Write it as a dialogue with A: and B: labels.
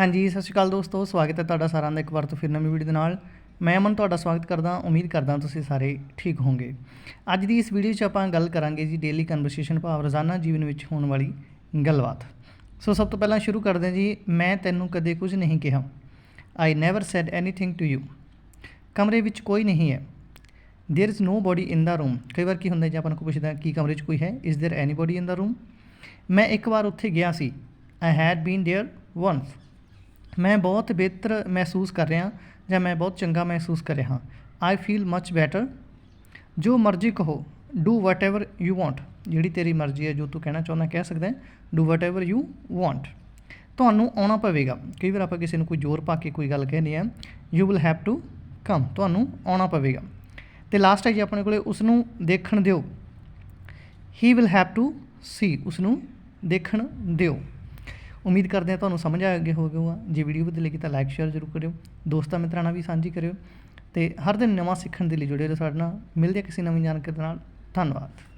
A: ਹਾਂਜੀ ਸਤਿ ਸ਼੍ਰੀ ਅਕਾਲ ਦੋਸਤੋ ਸਵਾਗਤ ਹੈ ਤੁਹਾਡਾ ਸਾਰਿਆਂ ਦਾ ਇੱਕ ਵਾਰ ਤੋਂ ਫਿਰ ਨਵੀਂ ਵੀਡੀਓ ਦੇ ਨਾਲ ਮੈਂ ਅਮਨ ਤੁਹਾਡਾ ਸਵਾਗਤ ਕਰਦਾ ਉਮੀਦ ਕਰਦਾ ਤੁਸੀਂ ਸਾਰੇ ਠੀਕ ਹੋਵੋਗੇ ਅੱਜ ਦੀ ਇਸ ਵੀਡੀਓ 'ਚ ਆਪਾਂ ਗੱਲ ਕਰਾਂਗੇ ਜੀ ਡੇਲੀ ਕਨਵਰਸੇਸ਼ਨ ਭਾਵ ਰੋਜ਼ਾਨਾ ਜੀਵਨ ਵਿੱਚ ਹੋਣ ਵਾਲੀ ਗੱਲਬਾਤ ਸੋ ਸਭ ਤੋਂ ਪਹਿਲਾਂ ਸ਼ੁਰੂ ਕਰਦੇ ਹਾਂ ਜੀ ਮੈਂ ਤੈਨੂੰ ਕਦੇ ਕੁਝ ਨਹੀਂ ਕਿਹਾ I never said anything to you ਕਮਰੇ ਵਿੱਚ ਕੋਈ ਨਹੀਂ ਹੈ there is nobody in the room ਕਈ ਵਾਰ ਕੀ ਹੁੰਦਾ ਜੇ ਆਪਾਂ ਨੂੰ ਕੋਈ ਪੁੱਛਦਾ ਕੀ ਕਮਰੇ 'ਚ ਕੋਈ ਹੈ is there anybody in the room ਮੈਂ ਇੱਕ ਵਾਰ ਉੱਥੇ ਗਿਆ ਸੀ I had been there once ਮੈਂ ਬਹੁਤ ਬਿਹਤਰ ਮਹਿਸੂਸ ਕਰ ਰਿਹਾ ਜਾਂ ਮੈਂ ਬਹੁਤ ਚੰਗਾ ਮਹਿਸੂਸ ਕਰ ਰਿਹਾ। ਆਈ ਫੀਲ ਮੱਚ ਬੈਟਰ ਜੋ ਮਰਜ਼ੀ ਕਹੋ do whatever you want ਜਿਹੜੀ ਤੇਰੀ ਮਰਜ਼ੀ ਹੈ, ਜੋ ਤੂੰ ਕਹਿਣਾ ਚਾਹੁੰਦਾ, ਕਹਿ ਸਕਦਾ do whatever you want ਤੁਹਾਨੂੰ ਆਉਣਾ ਪਵੇਗਾ। ਕਈ ਵਾਰ ਆਪਾਂ ਕਿਸੇ ਨੂੰ ਕੋਈ ਜ਼ੋਰ ਪਾ ਕੇ ਕੋਈ ਗੱਲ ਕਹਿੰਦੇ ਆ you will have to come ਤੁਹਾਨੂੰ ਆਉਣਾ ਪਵੇਗਾ। ਤੇ ਲਾਸਟ ਹੈ ਜੀ, ਆਪਣੇ ਕੋਲੇ ਉਸ ਨੂੰ ਦੇਖਣ ਦਿਓ। He will have to see ਉਸ ਨੂੰ ਦੇਖਣ ਦਿਓ। ਉਮੀਦ ਕਰਦੇ ਹਾਂ ਤੁਹਾਨੂੰ ਸਮਝ ਆ ਗਿਆ ਹੋਵੇਗਾ ਜੇ ਵੀਡੀਓ ਵਧੀਆ ਲੱਗੀ ਤਾਂ ਲਾਈਕ ਸ਼ੇਅਰ ਜ਼ਰੂਰ ਕਰਿਓ। ਦੋਸਤਾਂ ਮਿੱਤਰਾਂ ਨਾਲ ਵੀ ਸਾਂਝੀ ਕਰਿਓ। ਤੇ ਹਰ ਦਿਨ ਨਵਾਂ ਸਿੱਖਣ ਦੇ ਲਈ ਜੁੜੇ ਰਹੋ ਸਾਡੇ ਨਾਲ। ਮਿਲਦੇ ਹਾਂ ਕਿਸੇ ਨਵੀਂ ਜਾਣਕਾਰੀ ਦੇ ਨਾਲ। ਧੰਨਵਾਦ।